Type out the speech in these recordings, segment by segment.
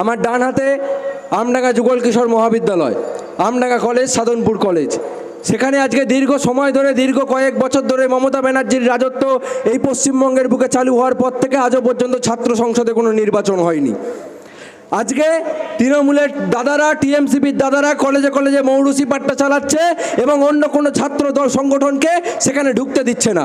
আমার ডান হাতে আমডাঙ্গা যুগল কিশোর মহাবিদ্যালয়, আমডাঙ্গা কলেজ, সাধনপুর কলেজ। সেখানে আজকে দীর্ঘ সময় ধরে, দীর্ঘ কয়েক বছর ধরে মমতা ব্যানার্জির রাজত্ব এই পশ্চিমবঙ্গের বুকে চালু হওয়ার পর থেকে আজও পর্যন্ত ছাত্র সংসদে কোনো নির্বাচন হয়নি। আজকে তৃণমূলের দাদারা, টিএমসিপির দাদারা কলেজে কলেজে মৌরুসি পাট্টা চালাচ্ছে এবং অন্য কোনো ছাত্র দল সংগঠনকে সেখানে ঢুকতে দিচ্ছে না।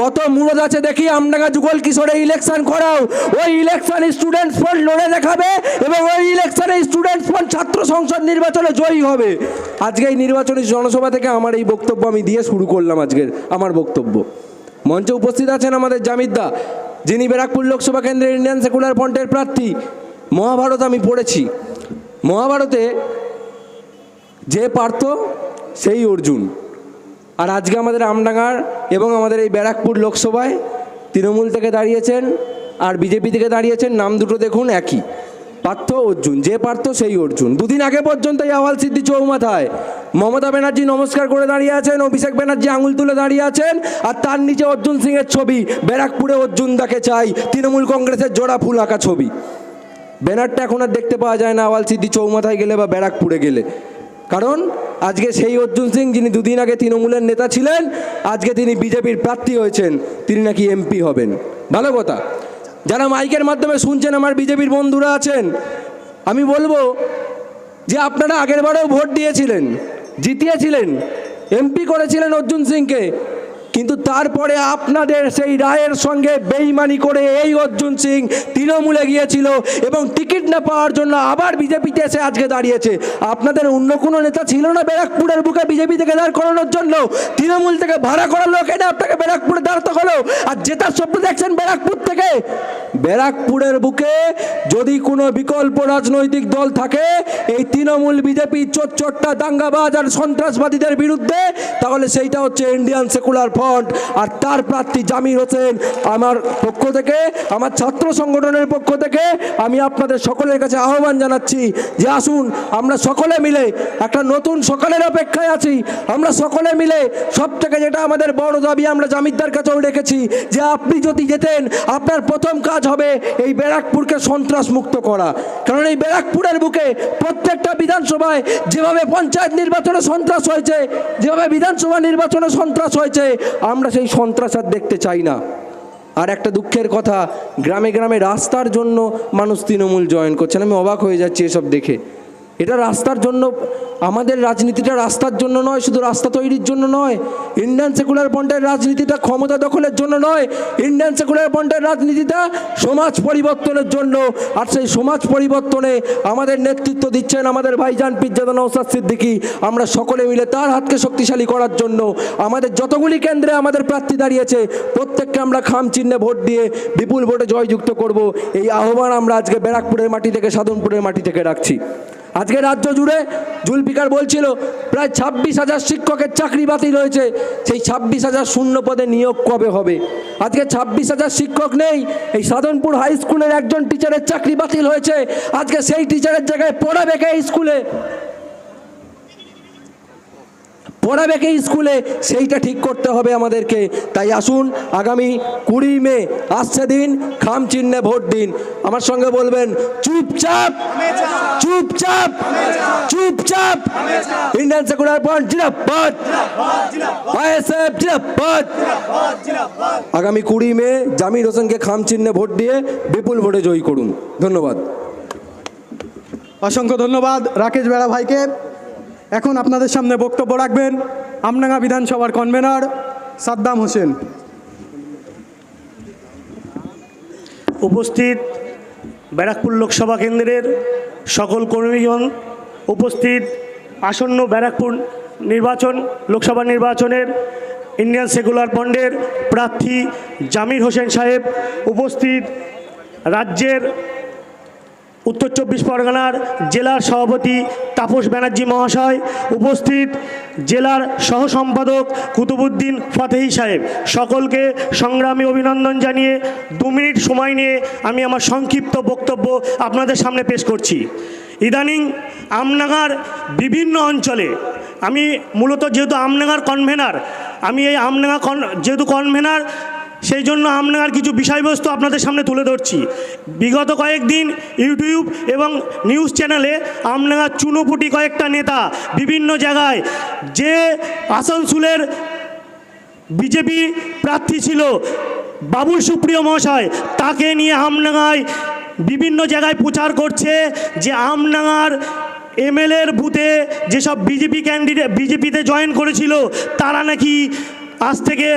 কত মুরদ আছে দেখি, আমডাঙ্গা যুগল কিশোরে ইলেকশন করাও। ওই ইলেকশন স্টুডেন্ট ফ্রন্ট লড়ে দেখাবে এবং ওই ইলেকশনে স্টুডেন্ট ফ্রন্ট ছাত্র সংসদ নির্বাচনে জয়ী হবে। আজকে এই নির্বাচনী জনসভা থেকে আমার এই বক্তব্য আমি দিয়ে শুরু করলাম আজকের আমার বক্তব্য। মঞ্চে উপস্থিত আছেন আমাদের জামিদদা যিনি ব্যারাকপুর লোকসভা কেন্দ্রের ইন্ডিয়ান সেকুলার ফ্রন্টের প্রার্থী। মহাভারত আমি পড়েছি। মহাভারতে যে পারত সেই অর্জুন। আর আজকে আমাদের আমডাঙ্গার এবং আমাদের এই ব্যারাকপুর লোকসভায় তৃণমূল থেকে দাঁড়িয়েছেন আর বিজেপি থেকে দাঁড়িয়েছেন নাম দুটো দেখুন একই, পার্থ, অর্জুন। যে পারত সেই অর্জুন। দুদিন আগে পর্যন্ত এই আওয়াল সিদ্ধি চৌমাথায়। মমতা ব্যানার্জি নমস্কার করে দাঁড়িয়ে আছেন, অভিষেক ব্যানার্জি আঙুল তুলে দাঁড়িয়ে আছেন, আর তার নিচে অর্জুন সিংয়ের ছবি, ব্যারাকপুরে অর্জুন দাকে চাই, তৃণমূল কংগ্রেসের জোড়া ফুল আঁকা ছবি। ব্যানারটা এখন আর দেখতে পাওয়া যায় না, আওয়াল সিদ্ধি চৌমাথায় গেলে বা ব্যারাকপুরে গেলে। কারণ আজকে সেই অর্জুন সিং, যিনি দুদিন আগে তৃণমূলের নেতা ছিলেন, আজকে তিনি বিজেপির প্রার্থী হয়েছেন, তিনি নাকি এমপি হবেন। ভালো কথা। যারা মাইকের মাধ্যমে শুনছেন, আমার বিজেপির বন্ধুরা আছেন, আমি বলব যে আপনারা আগের বারেও ভোট দিয়েছিলেন, জিতিয়েছিলেন, এমপি করেছিলেন অর্জুন সিংকে। কিন্তু তারপরে আপনাদের সেই রায়ের সঙ্গে বেইমানি করে এই অর্জুন সিং তৃণমূলে গিয়েছিল এবং টিকিট না পাওয়ার জন্য আবার বিজেপিতে এসে আজকে দাঁড়িয়েছে। আপনাদের অন্য কোনো নেতা ছিল না ব্যারাকপুরের বুকে বিজেপি থেকে দাঁড় করানোর জন্য? তৃণমূল থেকে ভাড়া করার লোক এটা আপনাকে ব্যারাকপুরে দাঁড়াতে হলো। আর জেতার স্বপ্ন দেখছেন ব্যারাকপুর থেকে, ব্যারাকপুরের বুকে যদি কোনো বিকল্প রাজনৈতিক দল থাকে, এই তৃণমূল, বিজেপি চোট চোট্টা দাঙ্গাবাজ আর সন্ত্রাসবাদীদের বিরুদ্ধে, তাহলে সেইটা হচ্ছে ইন্ডিয়ান সেকুলার ফ্রন্ট আর তার প্রার্থী জামির হোসেন আমার পক্ষ থেকে, আমার ছাত্র সংগঠনের পক্ষ থেকে আমি আপনাদের সকলের কাছে আহ্বান জানাচ্ছি যে আসুন, আমরা সকলে মিলে একটা নতুন সকালের অপেক্ষায় আছি। আমরা সকলে মিলে সব থেকে যেটা আমাদের বড় দাবি, আমরা জামিরদার কাছেও রেখেছি যে আপনি যদি যেতেন, আপনার প্রথম কাজ হবে এই ব্যারাকপুরকে সন্ত্রাস মুক্ত করা। কারণ এই ব্যারাকপুরের বুকে প্রত্যেকটা বিধানসভায় যেভাবে পঞ্চায়েত নির্বাচনে সন্ত্রাস হয়েছে, যেভাবে বিধানসভা নির্বাচনে সন্ত্রাস হয়েছে আমরা সেই সন্ত্রাস আর দেখতে চাই না। আর একটা দুঃখের কথা, গ্রামে গ্রামে রাস্তার জন্য মানুষ তৃণমূল জয়েন করছেন। আমি অবাক হয়ে যাচ্ছি এসব দেখে। এটা রাস্তার জন্য, আমাদের রাজনীতিটা রাস্তার জন্য নয়, শুধু রাস্তা তৈরির জন্য নয়। ইন্ডিয়ান সেকুলার ফ্রন্টের রাজনীতিটা ক্ষমতা দখলের জন্য নয়। ইন্ডিয়ান সেকুলার ফ্রন্টের রাজনীতিটা সমাজ পরিবর্তনের জন্য। আর সেই সমাজ পরিবর্তনে আমাদের নেতৃত্ব দিচ্ছেন আমাদের ভাইজান পিজ্জাদা নৌসাদ সিদ্দিকি। আমরা সকলে মিলে তার হাতকে শক্তিশালী করার জন্য আমাদের যতগুলি কেন্দ্রে আমাদের প্রার্থী দাঁড়িয়েছে, প্রত্যেককে আমরা খাম চিহ্নে ভোট দিয়ে বিপুল ভোটে জয়যুক্ত করব। এই আহ্বান আমরা আজকে ব্যারাকপুরের মাটি থেকে, সাধনপুরের মাটি থেকে রাখছি। আজকে রাজ্য জুড়ে জুলফিকার বলছিল, প্রায় ছাব্বিশ হাজার শিক্ষকের চাকরি বাতিল হয়েছে, সেই ছাব্বিশ হাজার শূন্য পদে নিয়োগ কবে হবে? আজকে ছাব্বিশ হাজার শিক্ষক নেই, এই সাধনপুর হাই স্কুলের একজন টিচারের চাকরি বাতিল হয়েছে, আজকে সেই টিচারের জায়গায় পড়াবে কে স্কুলে? পড়াবে কে স্কুলে, সেইটা ঠিক করতে হবে আমাদেরকে। তাই আসুন, আগামী কুড়ি মে আসছে দিন, খাম চিহ্নে ভোট দিন। আমার সঙ্গে বলবেন, চুপচাপ চুপচাপ চুপচাপ, ইন্ডিয়ান সেকুলার ফ্রন্ট জিরাবাদ আইএসএফ জিরাবাদ আগামী কুড়ি মে জামির হোসেনকে খাম চিহ্নে ভোট দিয়ে বিপুল ভোটে জয়ী করুন। ধন্যবাদ। অসংখ্য ধন্যবাদ রাকেশ বেড়া ভাইকে। এখন আপনাদের সামনে বক্তব্য রাখবেন আমনাঙ্গা বিধানসভার কনভেনার সাদ্দাম হোসেন। উপস্থিত ব্যারাকপুর লোকসভা কেন্দ্রের সকল কর্মীগণ, উপস্থিত আসন্ন ব্যারাকপুর নির্বাচন, লোকসভা নির্বাচনের ইন্ডিয়ান সেকুলার ফ্রন্টের প্রার্থী জামির হোসেন সাহেব, উপস্থিত রাজ্যের উত্তর চব্বিশ পরগনার জেলার সভাপতি তাপস ব্যানার্জি মহাশয়, উপস্থিত জেলার সহ সম্পাদক কুতুবুদ্দিন ফতেহি সাহেব। সকলকে সংগ্রামী অভিনন্দন জানিয়ে দু মিনিট সময় নিয়ে আমি আমার সংক্ষিপ্ত বক্তব্য আপনাদের সামনে পেশ করছি। ইদানিং আমনাগার বিভিন্ন অঞ্চলে, আমি মূলত যেহেতু আমনাগার কনভেনার আমি এই আমনাগা যেহেতু কনভেনার সেই জন্য আপনার কিছু বিষয়বস্তু আপনাদের সামনে তুলে ধরছি। বিগত কয়েকদিন ইউটিউব এবং নিউজ চ্যানেলে আপনার চুনোপুটি কয়েকটা নেতা বিভিন্ন জায়গায় যে আসানসোলের বিজেপি প্রার্থী ছিল বাবুল সুপ্রিয় মহাশয়, তাকে নিয়ে আমনাগায় বিভিন্ন জায়গায় প্রচার করছে যে আমনাগার এমএলএর বুথে যেসব বিজেপি ক্যান্ডিডেট বিজেপিতে জয়েন করেছিল, তারা নাকি আজ থেকে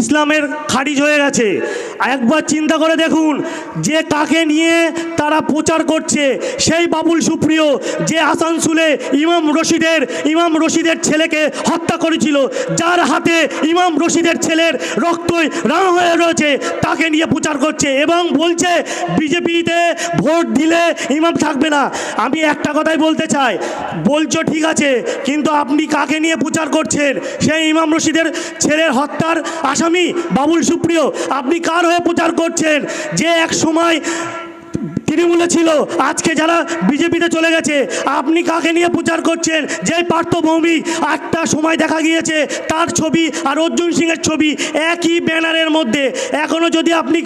ইসলামের খারিজ হয়ে গেছে। একবার চিন্তা করে দেখুন, যে কাকে নিয়ে তারা প্রচার করছে, সেই বাবুল সুপ্রিয়, যে আসানসোলে ইমাম রশিদের ইমাম রশিদের ছেলেকে হত্যা করেছিল, যার হাতে ইমাম রশিদের ছেলের রক্তই রাং হয়ে রয়েছে, তাকে নিয়ে প্রচার করছে এবং বলছে, বিজেপিতে ভোট দিলে ইমাম থাকবে না। আমি একটা কথাই বলতে চাই, বলছো ঠিক আছে, কিন্তু আপনি কাকে নিয়ে প্রচার করছেন? সেই ইমাম রশিদের ছেলের হত্যার আসামি বাবুল সুপ্রিয় আপনি কার হয়ে প্রচার করছেন? যে এক সময় তৃণমূলে ছিল। আজকে যারা বিজেপিতে চলে গেছে, আপনি কাকে নিয়ে প্রচার করছেন? যে পার্থ ভৌমিক একটা সময় দেখা গিয়েছে, তার ছবি আর অর্জুন সিংয়ের ছবি একই ব্যানারের মধ্যে। এখনও যদি আপনি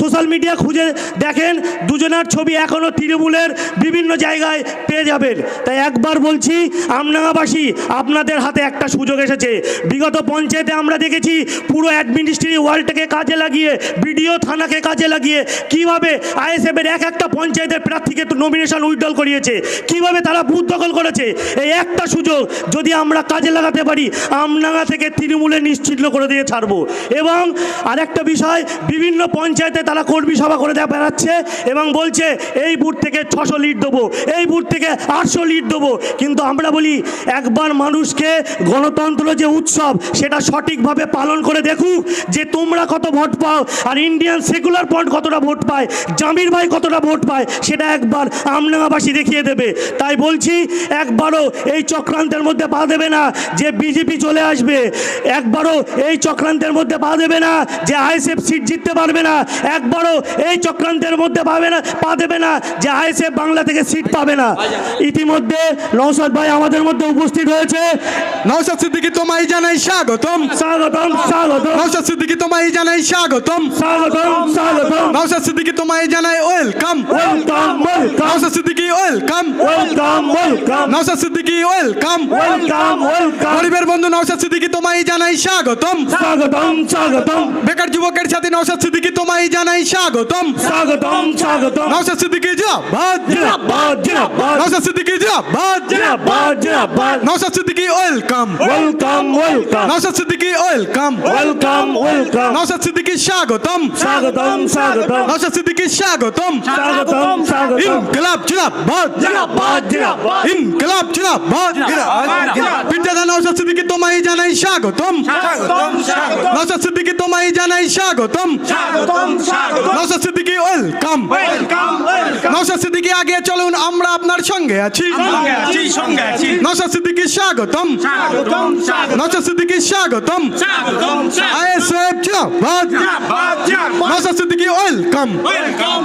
সোশ্যাল মিডিয়া খুঁজে দেখেন, দুজনার ছবি এখনও তৃণমূলের বিভিন্ন জায়গায় পেয়ে যাবেন। তাই একবার বলছি আমনাগাবাসী আপনাদের হাতে একটা সুযোগ এসেছে। বিগত পঞ্চায়েতে আমরা দেখেছি, পুরো অ্যাডমিনিস্ট্রেটিভ ওয়ার্ল্ডটাকে কাজে লাগিয়ে, বিডিও থানাকে কাজে লাগিয়ে, কীভাবে আইএসএফের এক একটা পঞ্চায়েতের প্রার্থীকে নমিনেশন উইথড্রল করিয়েছে। কীভাবে তারা বুথ দখল করেছে? এই একটা সুযোগ যদি আমরা কাজে লাগাতে পারি আমনাগা থেকে তৃণমূলে নিশ্চিহ্ন করে দিয়ে ছাড়বো। এবং আরেকটা বিষয়, বিভিন্ন পঞ্চায়েতে তারা কর্মী সভা করে দেওয়া বেড়াচ্ছে এবং বলছে, এই বুথ থেকে ছশো লিড দেবো, এই বুথ থেকে আটশো লিড দেবো। কিন্তু আমরা বলি, একবার মানুষকে গণতন্ত্র যে উৎসব, সেটা সঠিকভাবে পালন করে দেখুক যে তোমরা কত ভোট পাও, আর ইন্ডিয়ান সেকুলার পয়েন্ট কতটা ভোট পায়, জামির ভাই কতটা ভোট পায় সেটা একবার আমনাগাবাসী দেখিয়ে দেবে। তাই বলছি একবারও এই চক্রান্তের মধ্যে পা দেবে না যে বিজেপি চলে আসবে। একবারও এই চক্রান্তের মধ্যে পা দেবে না যে আইএসএফ সিট জিততে পারবে না। একবারও এই চক্রান্তের মধ্যে পাবে না পা দেবে না যে আইএসএফ বাংলা থেকে সিট পাবে না। ইতিমধ্যে নৌসাদ ভাই আমাদের মধ্যে উপস্থিত হয়েছে। নওশাদ সিদ্দিকি তোমায় জানাই স্বাগতম। স্বাগতম স্বাগতম। নওশাদ সিদ্দিকি তোমায় জানাই স্বাগতম স্বাগতম। নওশাদ সিদ্দিকি তোমায় জানাই welcome welcome welcome Naushad Siddiqui welcome welcome welcome Naushad Siddiqui welcome welcome welcome গরিবের বন্ধু নওশাদ সিদ্দিকি তোমায় জানাই স্বাগতম স্বাগতম স্বাগতম বেকার যুবকের সাথে নওশাদ সিদ্দিকি তোমায় জানাই স্বাগতম স্বাগতম স্বাগতম নওশাদ সিদ্দিকি জিন্দাবাদ জিন্দাবাদ জিন্দাবাদ নওশাদ সিদ্দিকি জিন্দাবাদ জিন্দাবাদ জিন্দাবাদ Naushad Siddiqui welcome welcome welcome Naushad Siddiqui welcome welcome welcome Naushad Siddiqui স্বাগতম স্বাগতম স্বাগতম নওশাদ সিদ্দিকি স্বাগতম। স্বাগতম স্বাগতম। ইনকলাব জিন্দাবাদ জিন্দাবাদ জিন্দাবাদ ইনকলাব জিন্দাবাদ পিতাদা নওশাদ সিদ্দিকি তোমায় জানাই স্বাগতম। স্বাগতম স্বাগতম। নওশাদ সিদ্দিকি তোমায় জানাই স্বাগতম। স্বাগতম স্বাগতম। Naushad Siddiqui welcome. Welcome welcome. Naushad Siddiqui আগে চলুন আমরা আপনার সঙ্গে আছি। সঙ্গে আছি সঙ্গে আছি। নওশাদ সিদ্দিকি স্বাগতম। স্বাগতম স্বাগতম। নওশাদ সিদ্দিকি স্বাগতম। স্বাগতম আইএসএফ জিন্দাবাদ জিন্দাবাদ জিন্দাবাদ Naushad Siddiqui welcome. Welcome welcome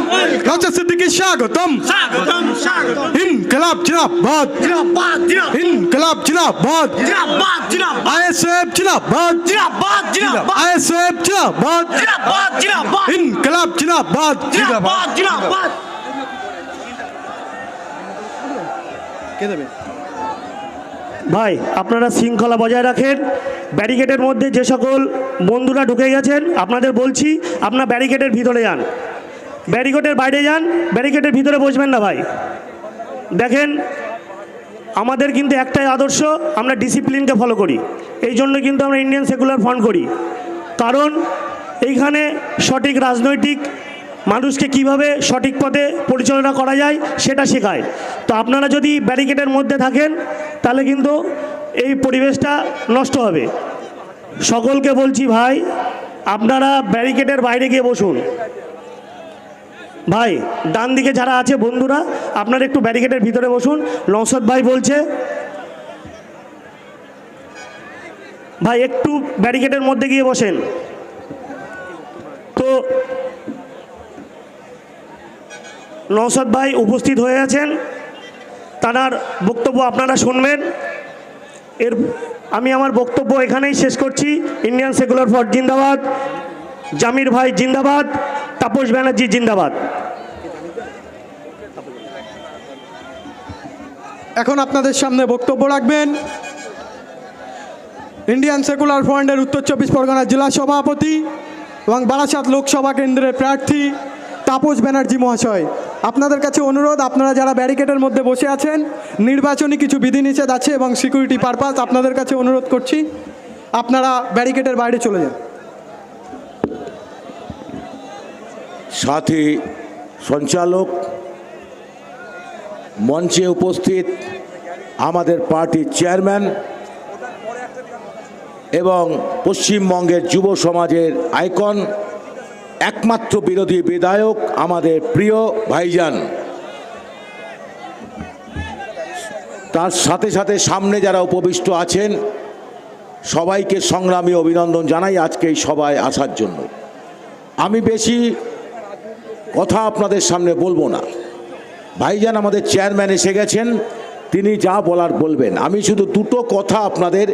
Naushad Siddiqui স্বাগতম স্বাগতম স্বাগতম ইনকলাব জিন্দাবাদ জিন্দাবাদ জিন্দাবাদ ইনকলাব জিন্দাবাদ জিন্দাবাদ জিন্দাবাদ আইএসএফ জিন্দাবাদ জিন্দাবাদ জিন্দাবাদ আইএসএফ জিন্দাবাদ জিন্দাবাদ জিন্দাবাদ ইনকলাব জিন্দাবাদ জিন্দাবাদ জিন্দাবাদ ভাই আপনারা শৃঙ্খলা বজায় রাখেন। ব্যারিকেডের মধ্যে যে সকল বন্ধুরা ঢুকে গেছেন, আপনাদের বলছি, আপনার ব্যারিকেডের ভিতরে যান। ব্যারিকেডের বাইরে যান, ব্যারিকেডের ভিতরে বসবেন না ভাই। দেখেন, আমাদের কিন্তু একটাই আদর্শ, আমরা ডিসিপ্লিনকে ফলো করি। এই জন্য কিন্তু আমরা ইন্ডিয়ান সেকুলার ফান্ড করি। কারণ, এইখানে সঠিক রাজনৈতিক মানুষকে কীভাবে সঠিক পথে পরিচালনা করা যায়, সেটা শেখায়। তো আপনারা যদি ব্যারিকেডের মধ্যে থাকেন, তাহলে কিন্তু এই পরিবেশটা নষ্ট হবে। সকলকে বলছি ভাই, আপনারা ব্যারিকেডের বাইরে গিয়ে বসুন। ভাই, ডান দিকে যারা আছে বন্ধুরা, আপনারা একটু ব্যারিকেডের ভিতরে বসুন। নৌসদ ভাই বলছে, ভাই, একটু ব্যারিকেডের মধ্যে গিয়ে বসেন। তো নৌসদ ভাই উপস্থিত হয়ে আছেন। তার বক্তব্য আপনারা শুনবেন। এর আমি আমার বক্তব্য এখানেই শেষ করছি। ইন্ডিয়ান সেকুলার ফর জিন্দাবাদ, জামির ভাই জিন্দাবাদ, তাপস ব্যানার্জি জিন্দাবাদ। এখন আপনাদের সামনে বক্তব্য রাখবেন। ইন্ডিয়ান সেকুলার ফ্রন্টের উত্তর চব্বিশ পরগনা জেলা সভাপতি এবং বারাসাত লোকসভা কেন্দ্রের প্রার্থী তাপস ব্যানার্জি মহাশয়। আপনাদের কাছে অনুরোধ, আপনারা যারা ব্যারিকেডের মধ্যে বসে আছেন, নির্বাচনী কিছু বিধিনিষেধ আছে এবং সিকিউরিটি পারপাস আপনাদের কাছে অনুরোধ করছি, আপনারা ব্যারিকেডের বাইরে চলে যান। সাথী সঞ্চালক, মঞ্চে উপস্থিত আমাদের পার্টির চেয়ারম্যান এবং পশ্চিমবঙ্গের যুব সমাজের আইকন একমাত্র বিরোধী বিধায়ক আমাদের প্রিয় ভাইজান। তার সাথে সাথে সামনে যারা উপবিষ্ট আছেন, সবাইকে সংগ্রামী অভিনন্দন জানাই আজকে এই সভায় আসার জন্য। আমি বেশি কথা আপনাদের সামনে বলব না। ভাইজান আমাদের চেয়ারম্যান এসে গেছেন, তিনি যা বলার বলবেন। আমি শুধু দুটো কথা আপনাদের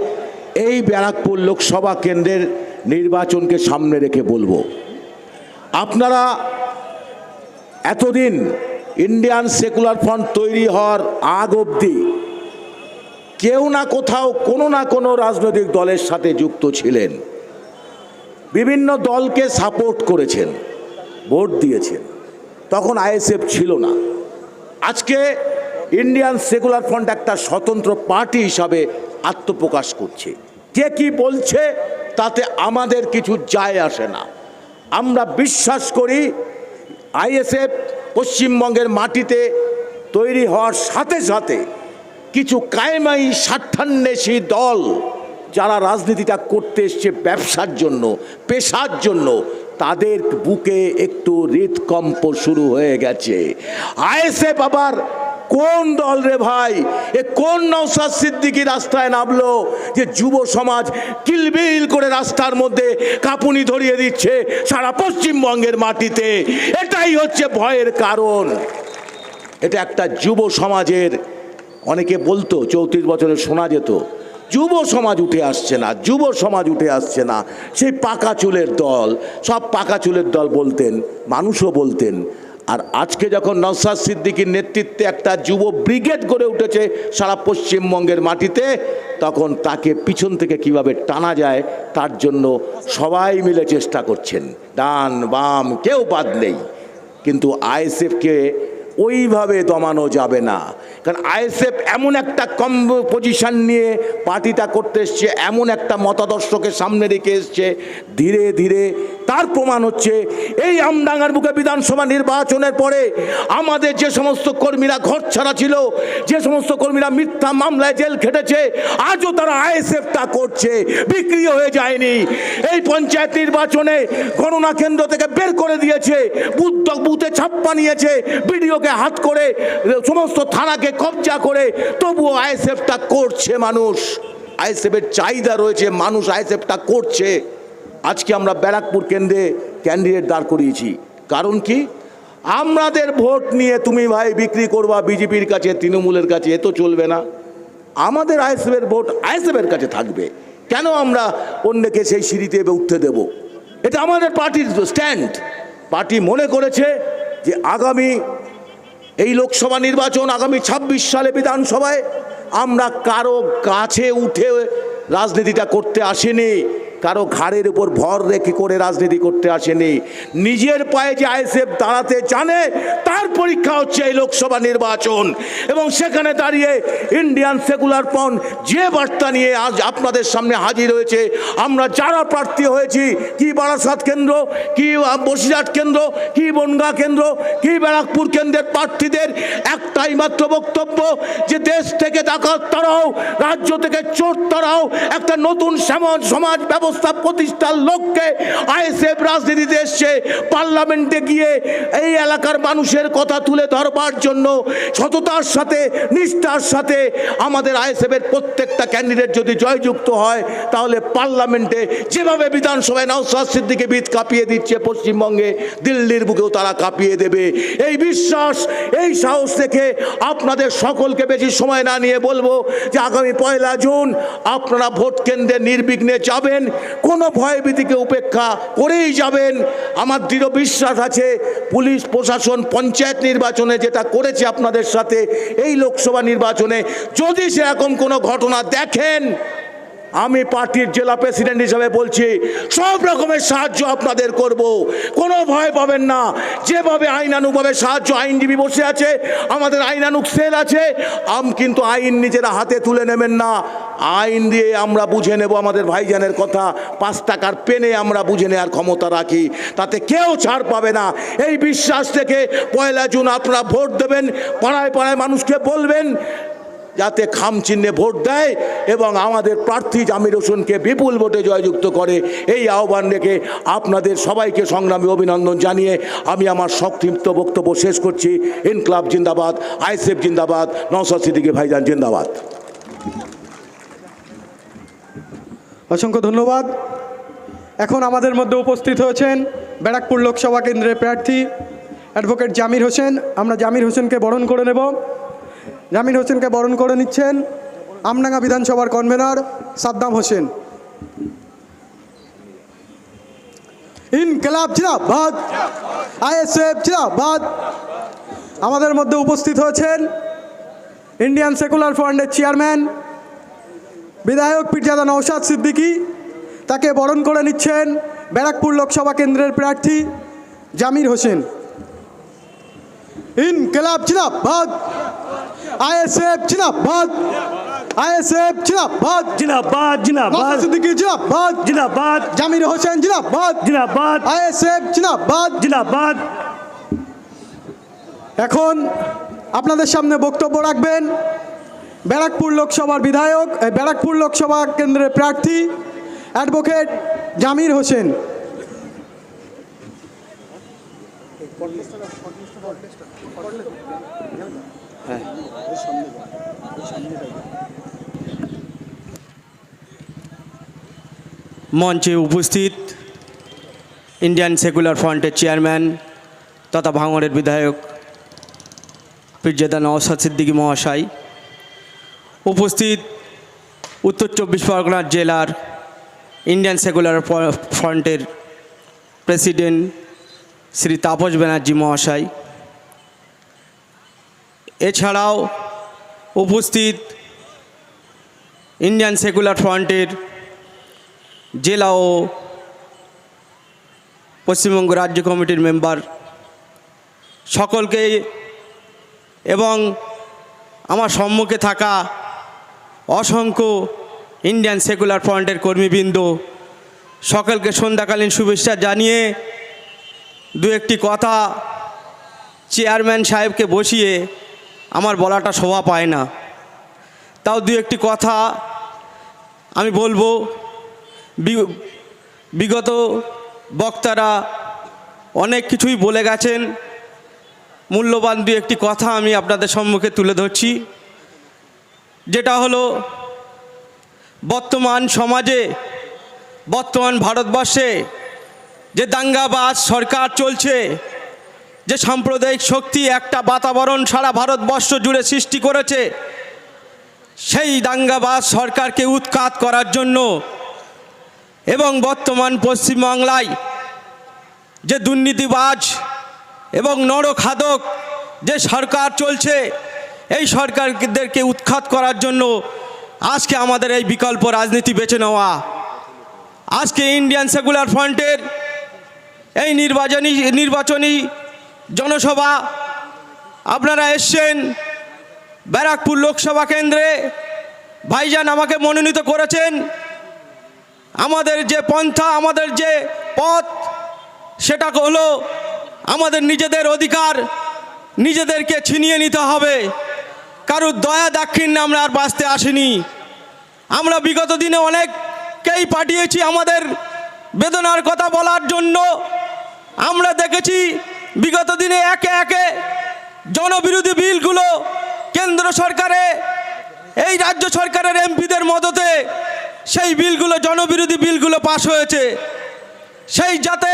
এই ব্যারাকপুর লোকসভা কেন্দ্রের নির্বাচনকে সামনে রেখে বলব। আপনারা এতদিন ইন্ডিয়ান সেকুলার ফ্রন্ট তৈরি হওয়ার আগ অবধি কেউ না কোথাও কোনো না কোনো রাজনৈতিক দলের সাথে যুক্ত ছিলেন। বিভিন্ন দলকে সাপোর্ট করেছেন, ভোট দিয়েছেন। তখন আইএসএফ ছিল না। আজকে ইন্ডিয়ান সেকুলার ফ্রন্ট একটা স্বতন্ত্র পার্টি হিসাবে আত্মপ্রকাশ করছে। কে কি বলছে তাতে আমাদের কিছু যায় আসে না। আমরা বিশ্বাস করি আইএসএফ পশ্চিমবঙ্গের মাটিতে তৈরি হওয়ার সাথে সাথে কিছু কায়েমাই স্বার্থান্বেষী দল যারা রাজনীতিটা করতে এসছে ব্যবসার জন্য, পেশার জন্য, তাদের বুকে একটু হৃদকম্প শুরু হয়ে গেছে। আইএসএফ আবার কোন দল রে ভাই? এ কোন নৌসাদ সিদ্দিকি রাস্তায় নামলো যে যুব সমাজ কিলবিল করে রাস্তার মধ্যে কাপুনি ধরিয়ে দিচ্ছে সারা পশ্চিমবঙ্গের মাটিতে? এটাই হচ্ছে ভয়ের কারণ। এটা একটা যুব সমাজের, অনেকে বলতো চৌত্রিশ বছরে শোনা যেত, যুব সমাজ উঠে আসছে না, যুব সমাজ উঠে আসছে না। সেই পাকা চুলের দল, সব পাকা চুলের দল বলতেন, মানুষও বলতেন আর আজকে যখন নওসাদ সিদ্দিকীর নেতৃত্বে একটা যুব ব্রিগেড গড়ে উঠেছে সারা পশ্চিমবঙ্গের মাটিতে, তখন তাকে পিছন থেকে কীভাবে টানা যায়, তার জন্য সবাই মিলে চেষ্টা করছেন। ডান, বাম, কেউ বাদ নেই। কিন্তু আইএসএফকে ওইভাবে দমানো যাবে না। কারণ আইএসএফ এমন একটা কম পজিশন নিয়ে পার্টিটা করতে এসছে, এমন একটা মতাদর্শকে সামনে রেখে এসছে, ধীরে ধীরে তার প্রমাণ হচ্ছে, এই আমডাঙ্গার বুকে বিধানসভা নির্বাচনের পরে আমাদের যে সমস্ত কর্মীরা ঘর ছাড়া ছিল, যে সমস্ত কর্মীরা মিথ্যা মামলায় জেল খেটেছে, আজও তারা আইএসএফটা করছে, বিক্রি হয়ে যায়নি। এই পঞ্চায়েত নির্বাচনে গণনা কেন্দ্র থেকে বের করে দিয়েছে বুদ্ধ বুথে ছাপ্পা নিয়েছে, বিডিওকে হাত করে সমস্ত থানাকে কবজা করে, তবুও আইএসএফটা করছে মানুষ। আইএসএফের চাহিদা রয়েছে, মানুষ আইএসএফটা করছে। আজকে আমরা ব্যারাকপুর কেন্দ্রে ক্যান্ডিডেট দাঁড় করিয়েছি। কারণ কি? আমাদের ভোট নিয়ে তুমি ভাই বিক্রি করবা বিজেপির কাছে, তৃণমূলের কাছে, এ তো চলবে না। আমাদের আইএসএফের ভোট আইএসএফের কাছে থাকবে। কেন আমরা অন্যকে সেই সিঁড়িতে উঠতে দেব? এটা আমাদের পার্টির স্ট্যান্ড। পার্টি মনে করেছে যে আগামী এই লোকসভা নির্বাচন, আগামী ছাব্বিশ সালে বিধানসভায় আমরা কারও কাছে উঠে রাজনীতিটা করতে আসেনি। কারও ঘাড়ের উপর ভর রেখে করে রাজনীতি করতে আসেনি। নিজের পায়ে যে আইএসএফ দাঁড়াতে জানে, তার পরীক্ষা হচ্ছে এই লোকসভা নির্বাচন। এবং সেখানে দাঁড়িয়ে ইন্ডিয়ান সেকুলার পন যে বার্তা নিয়ে আজ আপনাদের সামনে হাজির হয়েছে, আমরা যারা প্রার্থী হয়েছি, কি বারাসাত কেন্দ্র, কি বসিরহাট কেন্দ্র, কি বনগা কেন্দ্র, কি ব্যারাকপুর কেন্দ্রের প্রার্থীদের একটাই মাত্র বক্তব্য যে দেশ থেকে ডাকাত তারাও, রাজ্য থেকে চোর তারাও, একটা নতুন সমাজ সমাজ ব্যবস্থা প্রতিষ্ঠার লক্ষ্যে আইএসএফ রাজনীতিতে এসছে। পার্লামেন্টে গিয়ে এই এলাকার মানুষের কথা তুলে ধরবার জন্য সততার সাথে, নিষ্ঠার সাথে আমাদের আইএসএফের প্রত্যেকটা ক্যান্ডিডেট যদি জয়যুক্ত হয়, তাহলে পার্লামেন্টে যেভাবে বিধানসভায় নওসাদ সিদ্দিকে বিদ কাঁপিয়ে দিচ্ছে পশ্চিমবঙ্গে, দিল্লির বুকেও তারা কাঁপিয়ে দেবে। এই বিশ্বাস, এই সাহস থেকে আপনাদের সকলকে বেশি সময় না নিয়ে বলব যে আগামী পয়লা জুন আপনারা ভোট কেন্দ্রে নির্বিঘ্নে যাবেন। কোনো ভয়ভীতিকে উপেক্ষা করেই যাবেন। আমার দৃঢ় বিশ্বাস আছে, পুলিশ, প্রশাসন, পঞ্চায়েত নির্বাচনে যেটা করেছে আপনাদের সাথে, এই লোকসভা নির্বাচনে যদি সেরকম কোনো ঘটনা দেখেন আমি পার্টির জেলা প্রেসিডেন্ট হিসেবে বলছি, সব রকমের সাহায্য আপনাদের করব। কোনো ভয় পাবেন না। যেভাবে আইনানুগভাবে সাহায্য আইনজীবী বসে আছে, আমাদের আইনানুক সেল আছে, আম কিন্তু আইন নিজেরা হাতে তুলে নেবেন না। আইন দিয়ে আমরা বুঝে নেব আমাদের ভাইজানের কথা, পাঁচ টাকার পেনে আমরা বুঝে নেওয়ার ক্ষমতা রাখি। তাতে কেউ ছাড় পাবে না। এই বিশ্বাস থেকে পয়লা জুন আপনারা ভোট দেবেন, পাড়ায় পাড়ায় মানুষকে বলবেন যাতে খাম চিহ্নে ভোট দেয় এবং আমাদের প্রার্থী জামির হোসেনকে বিপুল ভোটে জয়যুক্ত করে। এই আহ্বান রেখে আপনাদের সবাইকে সংগ্রামী অভিনন্দন জানিয়ে আমি আমার সংক্ষিপ্ত বক্তব্য শেষ করছি। ইনকলাব জিন্দাবাদ আইসেফ জিন্দাবাদ নওসাদ সিদ্দিকী ভাইজান জিন্দাবাদ। অসংখ্য ধন্যবাদ। এখন আমাদের মধ্যে উপস্থিত হয়েছেন ব্যারাকপুর লোকসভা কেন্দ্রের প্রার্থী অ্যাডভোকেট জামির হোসেন। আমরা জামির হোসেনকে বরণ করে নেব। জামির হোসেনকে বরণ করে নিচ্ছেন আমডাঙ্গা বিধানসভার কনভেনর সাদ্দাম হোসেন। ইনকলাব জিন্দাবাদ। আইএসএফ জিন্দাবাদ। আমাদের মধ্যে উপস্থিত হয়েছেন ইন্ডিয়ান সেকুলার ফ্রন্টের চেয়ারম্যান, বিধায়ক পীরজাদা নৌসাদ সিদ্দিকী। তাকে বরণ করে নিচ্ছেন ব্যারাকপুর লোকসভা কেন্দ্রের প্রার্থী জামির হোসেন। ইনকলাব জিন্দাবাদ। আইএসএফ জিন্দাবাদ। আইএসএফ জিন্দাবাদ। জিনাবাদ জিনাবাদ সিদ্দিকী জিন্দাবাদ। জিনাবাদ জামির হোসেন জিন্দাবাদ। জিনাবাদ আইএসএফ জিনাবাদ এখন আপনাদের সামনে বক্তব্য রাখবেন ব্যারাকপুর লোকসভার বিধায়ক ব্যারাকপুর লোকসভা কেন্দ্রের প্রার্থী অ্যাডভোকেট জামির হোসেন। মঞ্চে উপস্থিত ইন্ডিয়ান সেকুলার ফ্রন্টের চেয়ারম্যান তথা ভাঙড়ের বিধায়ক পীরজাদা নওসাদ সিদ্দিকী মহাশয়, উপস্থিত উত্তর চব্বিশ পরগনা জেলার ইন্ডিয়ান সেকুলার ফ্রন্টের প্রেসিডেন্ট শ্রী তাপস ব্যানার্জি মহাশয় এছাড়াও উপস্থিত ইন্ডিয়ান সেকুলার ফ্রন্টের জেলা ও পশ্চিমবঙ্গ রাজ্য কমিটির মেম্বার সকলকে এবং আমার সম্মুখে থাকা অসংখ্য ইন্ডিয়ান সেকুলার ফ্রন্টের কর্মীবৃন্দ সকলকে সন্ধ্যাকালীন শুভেচ্ছা জানিয়ে দু একটি কথা চেয়ারম্যান সাহেবকে বসিয়ে আমার বলাটা শোভা পায় না। তাও দু একটি কথা আমি বলব। বিগত বক্তারা অনেক কিছুই বলে গেছেন। মূল্যবান দু একটি কথা আমি আপনাদের সম্মুখে তুলে ধরছি। যেটা হলো, বর্তমান সমাজে, বর্তমান ভারতবর্ষে যে দাঙ্গাবাজ সরকার চলছে যে সাম্প্রদায়িক শক্তি একটা বাতাবরণ সারা ভারতবর্ষ জুড়ে সৃষ্টি করেছে, সেই দাঙ্গাবাজ সরকারকে উৎখাত করার জন্য এবং বর্তমান পশ্চিমবাংলায় যে দুর্নীতিবাজ এবং নরখাদক যে সরকার চলছে, এই সরকারদেরকে উৎখাত করার জন্য আজকে আমাদের এই বিকল্প রাজনীতি বেছে নেওয়া। আজকে ইন্ডিয়ান সেকুলার ফ্রন্টের এই নির্বাচনী নির্বাচনী জনসভা, আপনারা এসছেন ব্যারাকপুর লোকসভা কেন্দ্রে। ভাইজান আমাকে মনোনীত করেছেন। আমাদের যে পন্থা, আমাদের যে পথ সেটা হলো আমাদের নিজেদের অধিকার, নিজেদেরকে ছিনিয়ে নিতে হবে। কারোর দয়া দাক্ষিণ্যে আমরা আর বাঁচতে আসিনি। আমরা বিগত দিনে অনেককেই পাঠিয়েছি আমাদের বেদনার কথা বলার জন্য। আমরা দেখেছি বিগত দিনে একে একে জনবিরোধী বিলগুলো কেন্দ্র সরকারে, এই রাজ্য সরকারের এমপিদের মদতে সেই বিলগুলো, জনবিরোধী বিলগুলো পাশ হয়েছে। সেই যাতে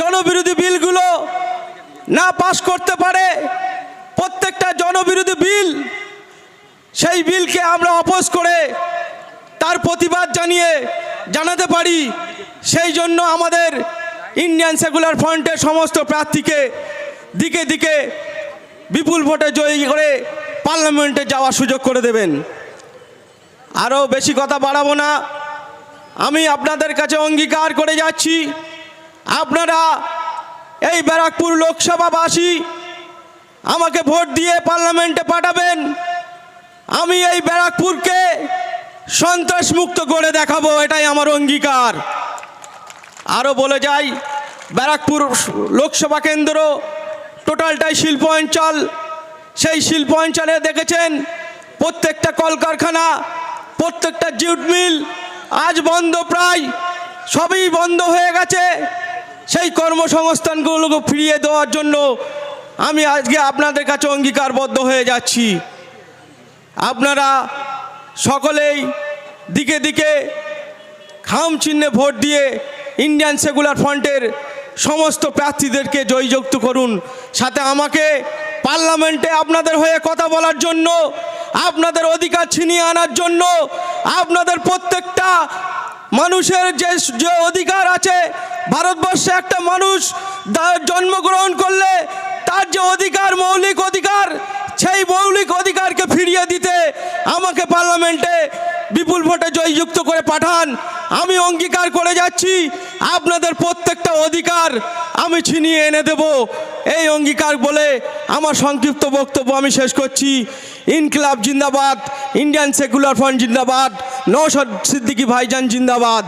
জনবিরোধী বিলগুলো না পাশ করতে পারে, প্রত্যেকটা জনবিরোধী বিল সেই বিলকে আমরা অপোজ করে তার প্রতিবাদ জানিয়ে জানাতে পারি। সেই জন্য আমাদের ইন্ডিয়ান সেকুলার ফ্রন্টের সমস্ত প্রার্থীকে দিকে দিকে বিপুল ভোটে জয়ী করে পার্লামেন্টে যাওয়ার সুযোগ করে দেবেন। আরও বেশি কথা বাড়াবো না। আমি আপনাদের কাছে অঙ্গীকার করে যাচ্ছি। আপনারা এই ব্যারাকপুর লোকসভাবাসী আমাকে ভোট দিয়ে পার্লামেন্টে পাঠাবেন। আমি এই ব্যারাকপুরকে সন্ত্রাস মুক্ত করে দেখাবো, এটাই আমার অঙ্গীকার। আরও বলে যাই, ব্যারাকপুর লোকসভা কেন্দ্র টোটালটাই শিল্প অঞ্চল সেই শিল্প অঞ্চলে দেখেছেন প্রত্যেকটা কলকারখানা, প্রত্যেকটা জিউট মিল, আজ বন্ধ প্রায়, সবই বন্ধ হয়ে গেছে। সেই কর্মসংস্থানগুলোকে ফিরিয়ে দেওয়ার জন্য আমি আজকে আপনাদের কাছে অঙ্গীকারবদ্ধ হয়ে যাচ্ছি। আপনারা সকলেই দিকে দিকে খাম চিহ্নে ভোট দিয়ে ইন্ডিয়ান সেকুলার ফ্রন্টের সমস্ত প্রার্থীদেরকে জয়যুক্ত করুন। সাথে আমাকে পার্লামেন্টে আপনাদের হয়ে কথা বলার জন্য, আপনাদের অধিকার ছিনিয়ে আনার জন্য, আপনাদের প্রত্যেকটা মানুষের যে যে অধিকার আছে, ভারতবর্ষে একটা মানুষ জন্মগ্রহণ করলে তার যে অধিকার, মৌলিক অধিকার, সেই মৌলিক অধিকারকে ফিরিয়ে দিতে আমাকে পার্লামেন্টে বিপুল ভোটে জয়যুক্ত করে পাঠান। আমি অঙ্গীকার করে যাচ্ছি। আপনাদের প্রত্যেকটা অধিকার আমি ছিনিয়ে এনে দেব। এই অঙ্গীকার বলে আমার সংক্ষিপ্ত বক্তব্য আমি শেষ করছি। ইনকিলাব জিন্দাবাদ, ইন্ডিয়ান সেকুলার ফ্রন্ট জিন্দাবাদ নৌসদ সিদ্দিকী ভাইজান জিন্দাবাদ।